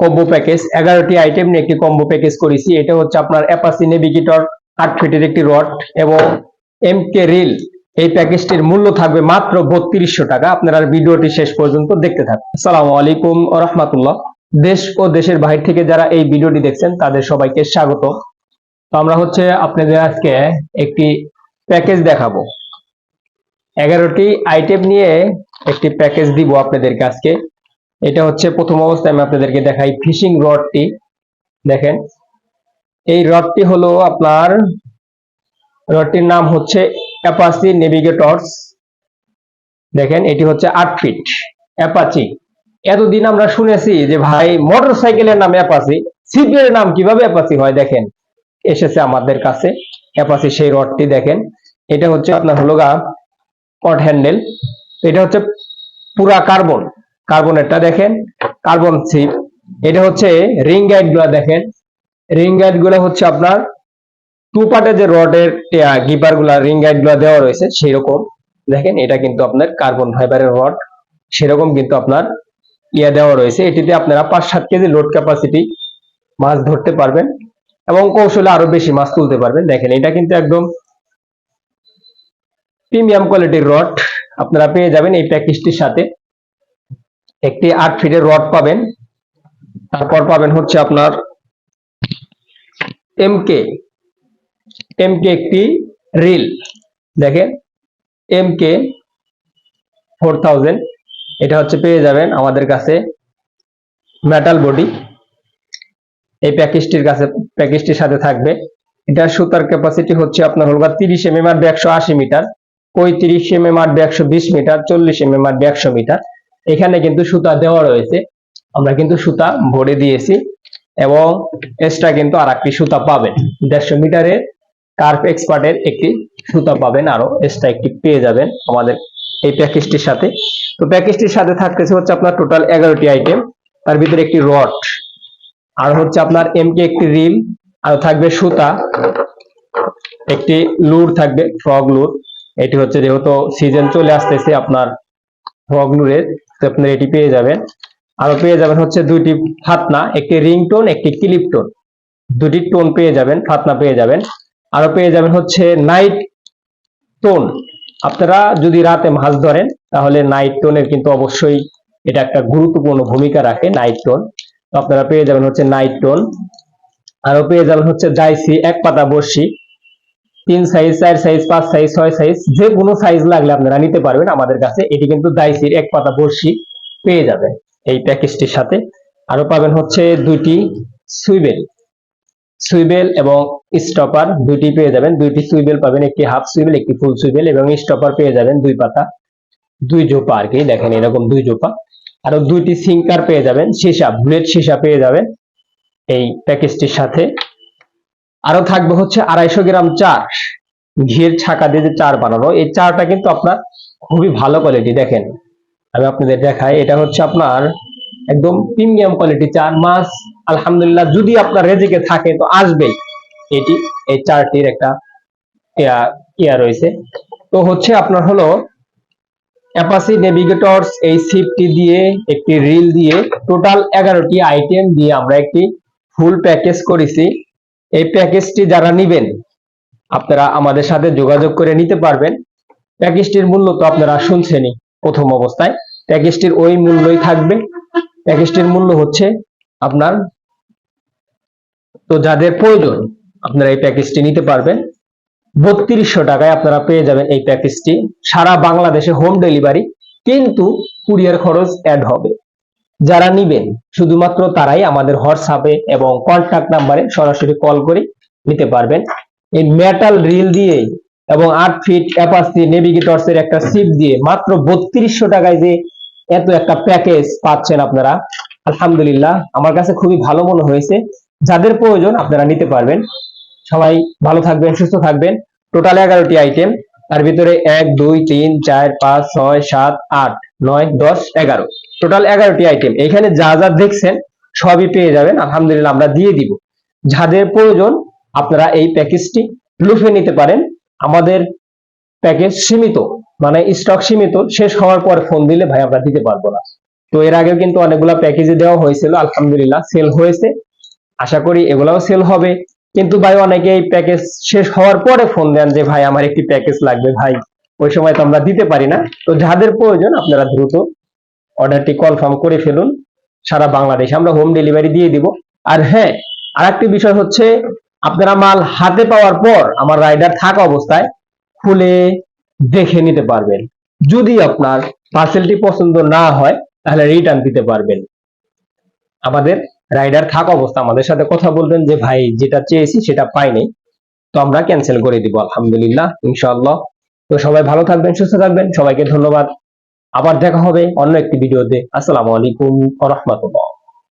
Combo package এগারোটি item নিয়ে একটি কম্বো প্যাকেজ করেছি। এটা হচ্ছে আপনার অ্যাপাসি নেভিগেটর আট ফিটের একটি রড এবং এম কে রিল এই প্যাকেজটির মূল্য থাকবে মাত্র বত্রিশশো টাকা। আপনারা ভিডিওটি শেষ পর্যন্ত দেখতে থাকুন। আসসালামু আলাইকুম রহমাতুল্লাহ। দেশ ও দেশের বাহির থেকে যারা এই ভিডিওটি দেখছেন, তাদের সবাইকে স্বাগত। তো আমরা হচ্ছে আপনাদের আজকে একটি প্যাকেজ দেখাবো। এগারোটি আইটেম নিয়ে একটি প্যাকেজ দিব আপনাদেরকে আজকে। এটা হচ্ছে প্রথম অবস্থায় আমি আপনাদেরকে দেখাই ফিশিং রডটি। দেখেন, এই রডটি হলো আপনার, রডটির নাম হচ্ছে অ্যাপাচি নেভিগেটরস। দেখেন, এটি হচ্ছে আট ফিট, অ্যাপাচি। এতদিন আমরা শুনেছি যে ভাই মোটর সাইকেলের নাম অ্যাপাচি সিপিএর নাম কীভাবে অ্যাপাচি হয় দেখেন? এসেছে আমাদের কাছে, অ্যাপাচি সেই রডটি, দেখেন। এটা হচ্ছে আপনার হলো গা, কট হ্যান্ডেল। এটা হচ্ছে পুরা কার্বন। কার্বনেরটা দেখেন। কার্বন সিপ এটা হচ্ছে রিং গাইড দেখেন। রিং গাইডগুলা হচ্ছে আপনার টু পার্টে যে রডের গিপারগুলা রিং গাইড দেওয়া রয়েছে সেই রকম দেখেন, এটা কিন্তু আপনার কার্বন ফাইবারের রড, সেরকম কিন্তু আপনার ইয়া দেওয়া রয়েছে। এটিতে আপনারা পাঁচ সাত কেজি লোড ক্যাপাসিটি মাছ ধরতে পারবেন এবং কৌশলে আরও বেশি মাছ তুলতে পারবেন। দেখেন, এটা কিন্তু একদম প্রিমিয়াম কোয়ালিটির রড আপনারা পেয়ে যাবেন এই প্যাকেজটির সাথে। একটি আট ফিটের রড পাবেন। তারপর পাবেন হচ্ছে আপনার এমকে এমকে একটি রিল, দেখেন? এমকে ফোর থাউজেন্ড এটা হচ্ছে পেয়ে যাবেন আমাদের কাছে মেটাল বডি এই প্যাকেজটির কাছে প্যাকেজটির সাথে থাকবে। এটার সুতার ক্যাপাসিটি হচ্ছে আপনার হল তিরিশ এম এম আর একশো আশি মিটার, পঁয়ত্রিশ এম এম আর একশো বিশ মিটার, চল্লিশ এম এম আর একশো মিটার। এখানে কিন্তু সুতা দেওয়া রয়েছে। আমরা কিন্তু সুতা ভরে দিয়েছি এবং এক্সট্রা কিন্তু আর একটি সুতা পাবেন। দেড়শো মিটারের কার্ভ এক্সপার্টের একটি সুতা পাবেন, আরও এক্সট্রা একটি পেয়ে যাবেন আমাদের এই প্যাকেজটির সাথে। তো প্যাকেজটির সাথে থাকতেছে হচ্ছে আপনার টোটাল এগারোটি আইটেম তার ভিতরে একটি রড আর হচ্ছে আপনার এমকে একটি রিল আর থাকবে সুতা, একটি লুর থাকবে ফ্রগ লুর এটি হচ্ছে যেহেতু সিজন চলে আসতেছে আপনার ফ্রগ লুরের তো আপনার এটি পেয়ে যাবেন। আরও পেয়ে যাবেন হচ্ছে দুইটি ফাতনা, একটি রিংটোন, একটি ক্লিপ টোন দুটি টোন পেয়ে যাবেন, ফাতনা পেয়ে যাবেন। আরও পেয়ে যাবেন হচ্ছে নাইট টোন। আপনারা যদি রাতে মাছ ধরেন, তাহলে নাইট টোনের কিন্তু অবশ্যই এটা একটা গুরুত্বপূর্ণ ভূমিকা রাখে, নাইট টোন। আপনারা পেয়ে যাবেন হচ্ছে নাইট টোন। আরও পেয়ে যাবেন হচ্ছে জাইসি, এক পাতা বর্ষি তিন সাইজ চার সাইজ পাঁচ সাইজ ছয় সাইজ যে কোনো সাইজ লাগলে আপনারা নিতে পারবেন আমাদের কাছে। এটি কিন্তু দাইসির এক পাতা বর্ষি পেয়ে যাবেন এই প্যাকেজটির সাথে। আরও পাবেন হচ্ছে দুইটি সুইবেল সুইবেল এবং স্টপার দুইটি পেয়ে যাবেন। দুইটি সুইবেল পাবেন, একটি হাফ সুইবেল একটি ফুল সুইবেল এবং স্টপার পেয়ে যাবেন দুই পাতা। দুই জোপা আর কি, দেখেন এরকম দুই জোপা আরও দুইটি সিঙ্কার পেয়ে যাবেন, সীসা ব্লেড সীসা পেয়ে যাবেন এই প্যাকেজটির সাথে। আরও থাকবে হচ্ছে আড়াইশো গ্রাম চার। ঘিয়ের ছাকা দিয়ে যে চার বানানো, এই চারটা কিন্তু আপনার খুবই ভালো কোয়ালিটি দেখেন। আমি আপনাদের দেখাই, এটা হচ্ছে আপনার একদম প্রিমিয়াম কোয়ালিটি চার মাস আলহামদুলিল্লাহ, যদি আপনার রেজিকে থাকে তো আসবেই। এটি, এই চারটির একটা ইয়া রয়েছে। তো হচ্ছে আপনার হলো অ্যাপাসি নেভিগেটরস এই সিপটি দিয়ে, একটি রিল দিয়ে টোটাল এগারোটি আইটেম দিয়ে আমরা একটি ফুল প্যাকেজ করেছি। এই প্যাকেজটি যারা নিবেন, আপনারা আমাদের সাথে যোগাযোগ করে নিতে পারবেন। প্যাকেজটির মূল্য তো আপনারা শুনছেনই প্রথম অবস্থায়। প্যাকেজটির ওই মূল্যই থাকবে। প্যাকেজটির মূল্য হচ্ছে আপনার, তো যাদের প্রয়োজন, আপনারা এই প্যাকেজটি নিতে পারবেন। বত্রিশশো টাকায় আপনারা পেয়ে যাবেন এই প্যাকেজটি। সারা বাংলাদেশে হোম ডেলিভারি, কিন্তু কুরিয়ার খরচ অ্যাড হবে। যারা নিবেন, শুধুমাত্র তারাই আমাদের হোয়াটসঅ্যাপে এবং কন্ট্যাক্ট নাম্বারে সরাসরি কল করে নিতে পারবেন। এই মেটাল রিল দিয়ে এবং আট ফিট অ্যাপাসি নেভিগেটরস এর একটা সিপ দিয়ে মাত্র বত্রিশশো টাকায় যে এত একটা প্যাকেজ পাচ্ছেন আপনারা, আলহামদুলিল্লাহ, আমার কাছে খুবই ভালো মনে হয়েছে। যাদের প্রয়োজন আপনারা নিতে পারবেন। সবাই ভালো থাকবেন, সুস্থ থাকবেন। টোটাল এগারোটি আইটেম তার ভিতরে এক, দুই, তিন, চার, পাঁচ, ছয়, সাত, আট, নয়, দশ, এগারো। টোটাল এগারোটি আইটেম এখানে যা যা দেখছেন, সবই পেয়ে যাবেন। আলহামদুলিল্লাহ আমরা দিয়ে দিব। যাদের প্রয়োজন, আপনারা এই প্যাকেজটি লুফে নিতে পারেন। আমাদের প্যাকেজ সীমিত মানে স্টক সীমিত, শেষ হওয়ার পর ফোন দিলে ভাই আমরা দিতে পারব না। তো এর আগেও কিন্তু অনেকগুলা প্যাকেজে দেওয়া হয়েছিল। আলহামদুলিল্লাহ সেল হয়েছে। আশা করি এগুলাও সেল হবে। কিন্তু ভাই অনেকে এই প্যাকেজ শেষ হওয়ার পরে ফোন দেন যে, ভাই, আমার একটি প্যাকেজ লাগবে। ভাই, ওই সময় তো আমরা দিতে পারি না। তো যাদের প্রয়োজন, আপনারা দ্রুত অর্ডারটি কনফার্ম করে ফেলুন, সারা বাংলাদেশে। আমরা হোম ডেলিভারি দিয়ে দিব। আর হ্যাঁ আরেকটি বিষয় হচ্ছে, আপনারা মাল হাতে পাওয়ার পর আমার রাইডার থাকা অবস্থায় খুলে দেখে নিতে পারবেন। যদি আপনার পার্সেলটি পছন্দ না হয়, তাহলে রিটার্ন দিতে পারবেন। আমাদের রাইডার থাকা অবস্থা আমাদের সাথে কথা বলবেন যে, ভাই, যেটা চেয়েছি সেটা পাইনি। তো আমরা ক্যান্সেল করে দিব, আলহামদুলিল্লাহ, ইনশাআল্লাহ। তো সবাই ভালো থাকবেন, সুস্থ থাকবেন। সবাইকে ধন্যবাদ। আবার দেখা হবে অন্য একটি ভিডিওতে। আসসালামু আলাইকুম রহমতুল্লাহ।